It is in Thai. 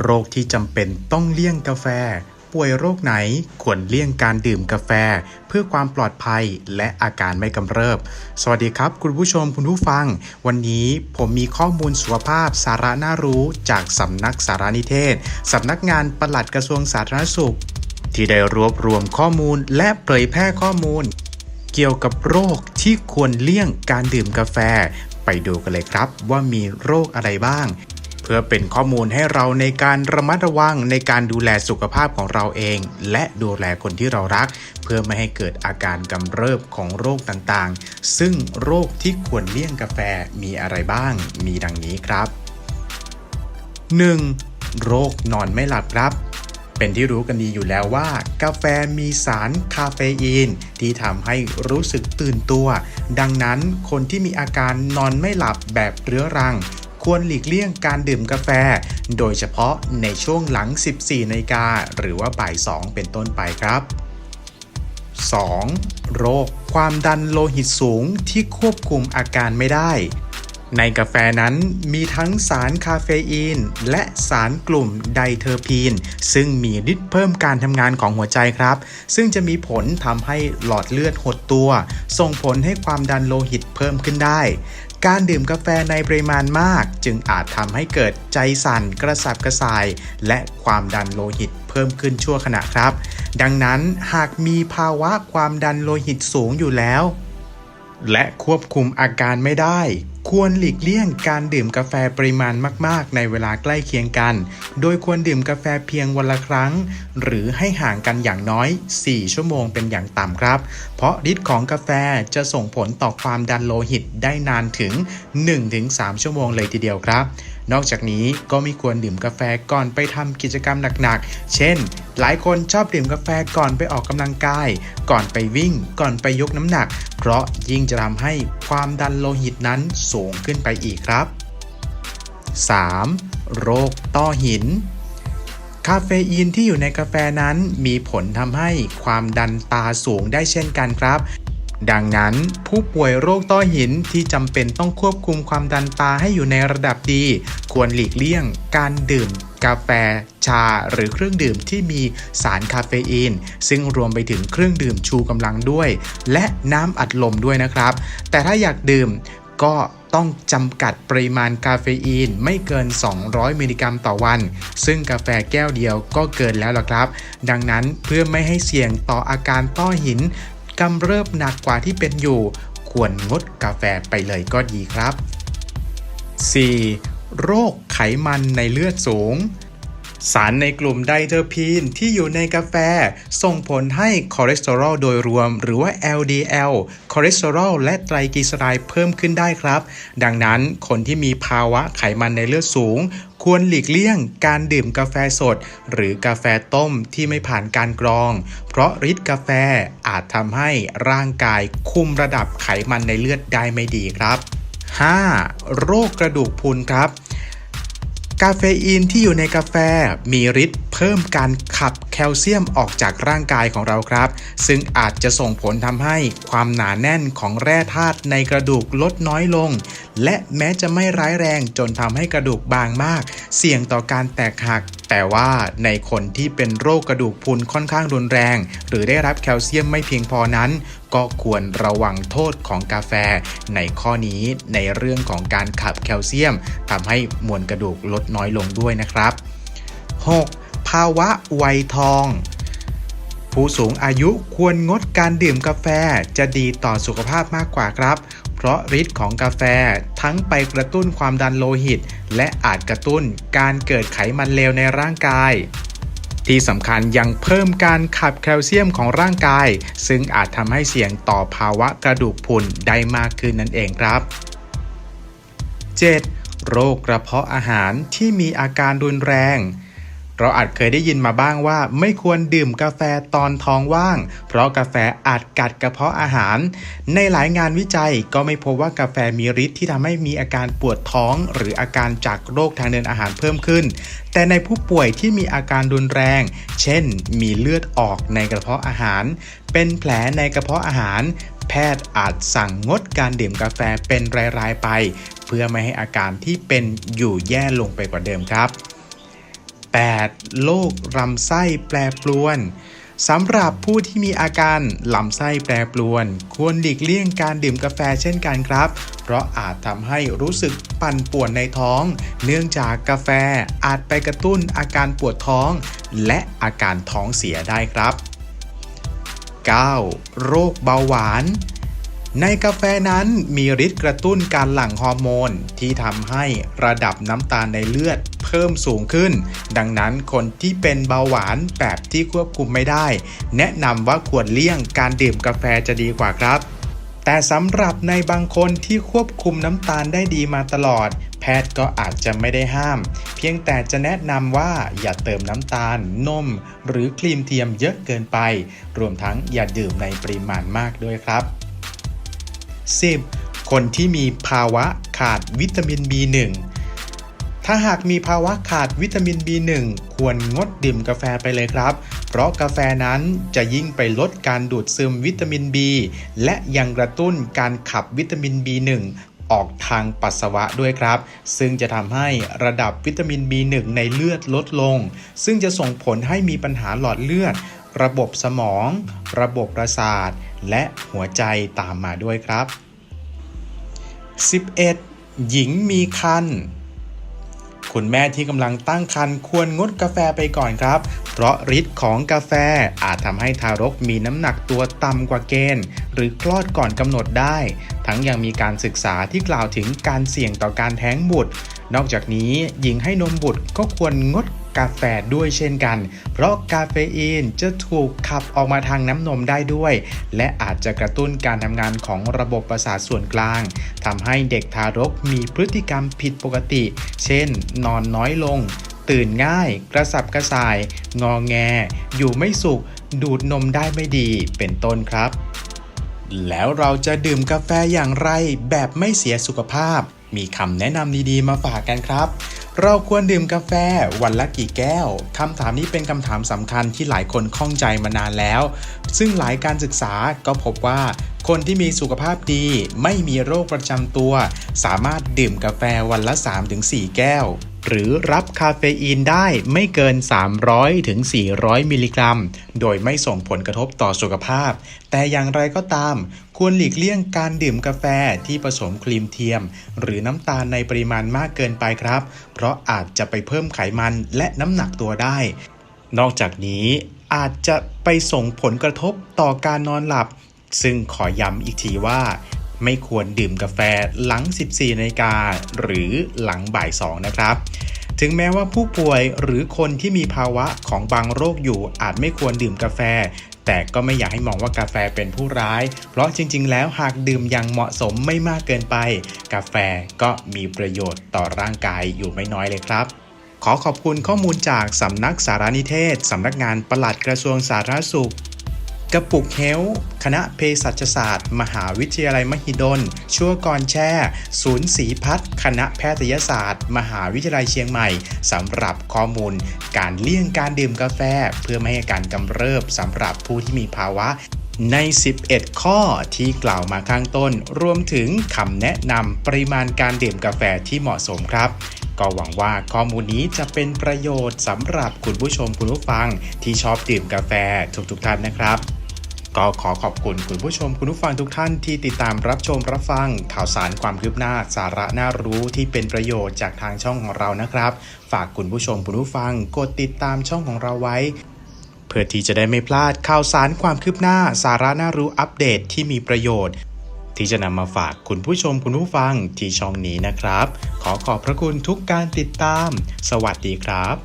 โรคที่จำเป็นต้องเลี่ยงกาแฟ ป่วยโรคไหนควรเลี่ยงการดื่มกาแฟ เพื่อความปลอดภัยและอาการไม่กำเริบ สวัสดีครับ คุณผู้ชมคุณผู้ฟัง วันนี้ผมมีข้อมูลสุขภาพสาระน่ารู้จากสำนักสารนิเทศสำนักงานปลัดกระทรวงสาธารณสุข ที่ได้รวบรวมข้อมูลและเผยแพร่ข้อมูล เกี่ยวกับโรคที่ควรเลี่ยงการดื่มกาแฟ ไปดูกันเลยครับว่ามีโรคอะไรบ้าง เพื่อเป็นข้อมูลให้เราในการระมัดระวังในการดูแลสุขภาพของเราเอง และดูแลคนที่เรารัก เพื่อไม่ให้เกิดอาการกำเริบของโรคต่างๆ ซึ่งโรคที่ควรเลี่ยงกาแฟมีอะไรบ้าง มีดังนี้ครับ 1. โรคนอนไม่หลับครับเป็นที่รู้กันดีอยู่แล้วว่า กาแฟมีสารคาเฟอีน ที่ทำให้รู้สึกตื่นตัว ดังนั้นคนที่มีอาการนอนไม่หลับแบบเรื้อรัง ควรหลีกเลี่ยงการดื่มกาแฟ โดยเฉพาะในช่วงหลัง 14นาฬิกาหรือว่าบ่าย 2 เป็นต้นไปครับ 2. โรค ความดันโลหิตสูงที่ควบคุมอาการไม่ได้ ในกาแฟนั้นมีทั้งสารคาเฟอีน และสารกลุ่มไดเทอร์พีน ซึ่งมีฤทธิ์เพิ่มการทำงานของหัวใจครับ ซึ่งจะมีผลทำให้หลอดเลือดหดตัว ส่งผลให้ความดันโลหิตเพิ่มขึ้นได้ การดื่มกาแฟในปริมาณมาก จึงอาจทำให้เกิดใจสั่นกระสับกระส่าย และความดันโลหิตเพิ่มขึ้นชั่วขณะครับ ดังนั้นหากมีภาวะความดันโลหิตสูงอยู่แล้ว และควบคุมอาการไม่ได้ ควรหลีกเลี่ยงการดื่มกาแฟปริมาณมาก ๆ ในเวลาใกล้เคียงกัน โดยควรดื่มกาแฟเพียงวันละครั้ง หรือให้ห่างกันอย่างน้อย 4 ชั่วโมงเป็นอย่างต่ำครับ เพราะฤทธิ์ของกาแฟจะส่งผลต่อความดันโลหิตได้นานถึง 1-3 ชั่วโมงเลยทีเดียวครับ นอกจากนี้ก็ไม่ควรดื่มกาแฟก่อนไปทำกิจกรรมหนักๆ เช่น หลายคนชอบดื่มกาแฟก่อนไปออกกำลังกาย ก่อนไปวิ่ง ก่อนไปยกน้ำหนัก เพราะยิ่งจะทำให้ความดันโลหิตนั้นสูงขึ้นไปอีกครับ 3. โรคต้อหินคาเฟอีนที่อยู่ในกาแฟนั้นมีผลทำให้ความดันตาสูงได้เช่นกันครับ ดังนั้นผู้ป่วยโรคต้อหินที่จำเป็นต้องควบคุมความดันตาให้อยู่ในระดับดี ควรหลีกเลี่ยงการดื่มกาแฟ ชา หรือเครื่องดื่มที่มีสารคาเฟอีน ซึ่งรวมไปถึงเครื่องดื่มชูกำลังด้วย และน้ำอัดลมด้วยนะครับ แต่ถ้าอยากดื่มก็ต้องจำกัดปริมาณคาเฟอีนไม่เกิน 200 มิลลิกรัมต่อวัน ซึ่งกาแฟแก้วเดียวก็เกินแล้วล่ะครับ ดังนั้นเพื่อไม่ให้เสี่ยงต่ออาการต้อหิน กำเริบหนักกว่าที่เป็นอยู่ ควรงดกาแฟไปเลยก็ดีครับ 4. โรคไขมันในเลือดสูง สารในกลุ่มไดเทอร์พีนที่อยู่ในกาแฟ ส่งผลให้คอเลสเตอรอลโดยรวม หรือว่า LDL คอเลสเตอรอลและไตรกลีเซอไรด์เพิ่มขึ้นได้ครับ ดังนั้นคนที่มีภาวะไขมันในเลือดสูง ควรหลีกเลี่ยงการดื่มกาแฟสด หรือกาแฟต้มที่ไม่ผ่านการกรอง เพราะฤทธิ์กาแฟอาจทำให้ร่างกายคุมระดับไขมันในเลือดได้ไม่ดีครับ 5. โรคกระดูกพรุนครับาเฟอีนที่อยู่ในกาแฟมีฤทธิ์ เพิ่มการขับแคลเซียมออกจากร่างกายของเราครับ ซึ่งอาจจะส่งผลทำให้ความหนาแน่นของแร่ธาตุในกระดูกลดน้อยลง และแม้จะไม่ร้ายแรงจนทำให้กระดูกบางมาก เสี่ยงต่อการแตกหัก แต่ว่าในคนที่เป็นโรคกระดูกพรุนค่อนข้างรุนแรง หรือได้รับแคลเซียมไม่เพียงพอนั้น ก็ควรระวังโทษของกาแฟ ในข้อนี้ในเรื่องของการขับแคลเซียมทำให้มวลกระดูกลดน้อยลงด้วยนะครับ 6. ภาวะวัยทอง ผู้สูงอายุควรงดการดื่มกาแฟจะดีต่อสุขภาพมากกว่าครับ เพราะฤทธิ์ของกาแฟทั้งไปกระตุ้นความดันโลหิต และอาจกระตุ้นการเกิดไขมันเลวในร่างกายที่สำคัญยังเพิ่มการขับแคลเซียมของร่างกาย ซึ่งอาจทำให้เสี่ยงต่อภาวะกระดูกพรุนได้มากขึ้นนั่นเองครับ 7. โรคกระเพาะอาหารที่มีอาการรุนแรง เราอาจเคยได้ยินมาบ้างว่า ไม่ควรดื่มกาแฟตอนท้องว่าง เพราะกาแฟอาจกัดกระเพาะอาหาร ในหลายงานวิจัยก็ไม่พบว่ากาแฟมีฤทธิ์ที่ทำให้มีอาการปวดท้อง หรืออาการจากโรคทางเดินอาหารเพิ่มขึ้น แต่ในผู้ป่วยที่มีอาการรุนแรง เช่น มีเลือดออกในกระเพาะอาหาร เป็นแผลในกระเพาะอาหาร แพทย์อาจสั่งงดการดื่มกาแฟเป็นรายๆไป เพื่อไม่ให้อาการที่เป็นอยู่แย่ลงไปกว่าเดิมครับ 8. โรคลำไส้แปรปรวนสำหรับผู้ที่มีอาการลำไส้แปรปรวน ควรหลีกเลี่ยงการดื่มกาแฟเช่นกันครับ เพราะอาจทำให้รู้สึกปั่นป่วนในท้อง เนื่องจากกาแฟอาจไปกระตุ้นอาการปวดท้อง และอาการท้องเสียได้ครับ 9. โรคเบาหวาน ในกาแฟนั้นมีฤทธิ์กระตุ้นการหลั่งฮอร์โมน ที่ทำให้ระดับน้ำตาลในเลือด เพิ่มสูงขึ้น ดังนั้นคนที่เป็นเบาหวานแบบที่ควบคุมไม่ได้ แนะนำว่าควรเลี่ยงการดื่มกาแฟจะดีกว่าครับ แต่สำหรับในบางคนที่ควบคุมน้ำตาลได้ดีมาตลอด แพทย์ก็อาจจะไม่ได้ห้าม เพียงแต่จะแนะนำว่าอย่าเติมน้ำตาล นม หรือครีมเทียมเยอะเกินไป รวมทั้งอย่าดื่มในปริมาณมากด้วยครับ 10. คนที่มีภาวะขาดวิตามิน B1 ถ้าหากมีภาวะขาดวิตามิน B1 ควรงดดื่มกาแฟไปเลยครับ เพราะกาแฟนั้นจะยิ่งไปลดการดูดซึมวิตามิน B และยังกระตุ้นการขับวิตามิน B1 ออกทางปัสสาวะด้วยครับ ซึ่งจะทำให้ระดับวิตามิน B1 ในเลือดลดลง ซึ่งจะส่งผลให้มีปัญหาหลอดเลือด ระบบสมอง ระบบประสาท และหัวใจตามมาด้วยครับ 11. หญิงมีคัน คุณแม่ที่กำลังตั้งครรภ์ควรงดกาแฟไปก่อนครับ เพราะฤทธิ์ของกาแฟอาจทำให้ทารกมีน้ำหนักตัวต่ำกว่าเกณฑ์ หรือคลอดก่อนกำหนดได้ ทั้งยังมีการศึกษาที่กล่าวถึงการเสี่ยงต่อการแท้งบุตร นอกจากนี้หญิงให้นมบุตรก็ควรงด กาแฟด้วยเช่นกัน เพราะกาเฟอีนจะถูกขับออกมาทางน้ำนมได้ด้วย และอาจจะกระตุ้นการทำงานของระบบประสาทส่วนกลางทำให้เด็กทารกมีพฤติกรรมผิดปกติ เช่น นอนน้อยลง ตื่นง่าย กระสับกระส่าย งอแง อยู่ไม่สุข ดูดนมได้ไม่ดี เป็นต้นครับ แล้วเราจะดื่มกาแฟอย่างไรแบบไม่เสียสุขภาพ มีคำแนะนำดีๆมาฝากกันครับ เราควรดื่มกาแฟวันละกี่แก้ว คำถามนี้เป็นคำถามสำคัญที่หลายคนข้องใจมานานแล้ว ซึ่งหลายการศึกษาก็พบว่า คนที่มีสุขภาพดี ไม่มีโรคประจำตัว สามารถดื่มกาแฟวันละ 3-4 แก้ว หรือรับคาเฟอีนได้ไม่เกิน 300ถึง400 มิลลิกรัม โดยไม่ส่งผลกระทบต่อสุขภาพ แต่อย่างไรก็ตาม ควรหลีกเลี่ยงการดื่มกาแฟที่ผสมครีมเทียม หรือน้ำตาลในปริมาณมากเกินไปครับ เพราะอาจจะไปเพิ่มไขมันและน้ำหนักตัวได้ นอกจากนี้อาจจะไปส่งผลกระทบต่อการนอนหลับ ซึ่งขอย้ำอีกทีว่า ไม่ควรดื่มกาแฟหลัง 14นาฬิกาหรือหลังบ่าย 2 นะครับถึงแม้ว่าผู้ป่วยหรือคนที่มีภาวะของบางโรคอยู่อาจไม่ควรดื่มกาแฟ แต่ก็ไม่อยากให้มองว่ากาแฟเป็นผู้ร้าย เพราะจริง ๆ แล้วหากดื่มอย่างเหมาะสมไม่มากเกินไป กาแฟก็มีประโยชน์ต่อร่างกายอยู่ไม่น้อยเลยครับ ขอขอบคุณข้อมูลจากสำนักสารนิเทศสำนักงานปลัดกระทรวงสาธารณสุข กระปุกเฮลคณะเภสัชศาสตร์ มหาวิทยาลัยมหิดล ชั่วกรแช่ ศูนย์ศรีพัฒน์คณะแพทยศาสตร์ มหาวิทยาลัยเชียงใหม่สำหรับข้อมูล การเลี่ยงการดื่มกาแฟ เพื่อไม่ให้การกำเริบสำหรับผู้ที่มีภาวะใน 11 ข้อที่กล่าวมาข้างต้น รวมถึงคำแนะนำปริมาณการดื่มกาแฟที่เหมาะสมครับ ก็หวังว่าข้อมูลนี้จะเป็นประโยชน์สำหรับคุณผู้ชมคุณผู้ฟังที่ชอบดื่มกาแฟทุกๆท่านนะครับ ก็ขอขอบคุณคุณผู้ชมคุณผู้ฟังทุกท่านที่ติดตามรับชมรับฟังข่าวสารความคืบหน้าสาระน่ารู้ที่เป็นประโยชน์จากทางช่องของเรานะครับ ฝากคุณผู้ชมคุณผู้ฟังกดติดตามช่องของเราไว้ เพื่อที่จะได้ไม่พลาดข่าวสารความคืบหน้าสาระน่ารู้อัปเดตที่มีประโยชน์ ที่จะนำมาฝากคุณผู้ชมคุณผู้ฟังที่ช่องนี้นะครับ ขอขอบพระคุณทุกการติดตาม สวัสดีครับ